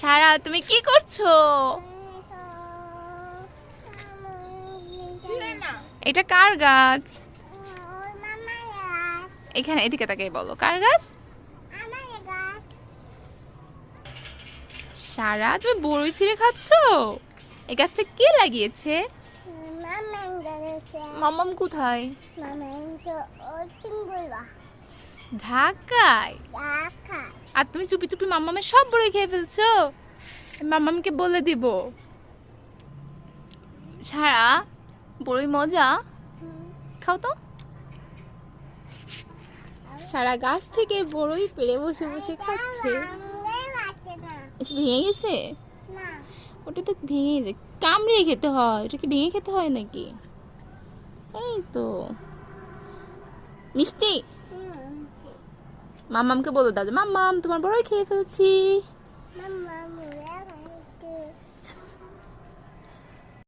সারা তুমি কি করছ? এটা কার গাছ? এখানে এদিকে তাকে বলো কার গাছ? সারা তুমি বড়ই ছিঁড়ে খাচ্ছো? এই গাছটা কে লাগিয়েছে? মামাম কোথায়? ঢাকায়। আর তুমি চুপি চুপি মামামের সব বড়ই খেয়ে ফেলছো? মাম্মামকে বলে দিব। সারা, বড়ই মজা। খাও তো। সারা গাছ থেকে বড়ই পেড়ে বসে বসে খাচ্ছে। ভেঙে গেছে? ওটা তো ভেঙে যায় কামড়িয়ে খেতে হয়। ওটা কি ভেঙে খেতে হয় নাকি? এই তো। মিষ্টি? মাম্মামকে বলে দাও মাম তোমার বড় খেয়ে ফেলছি।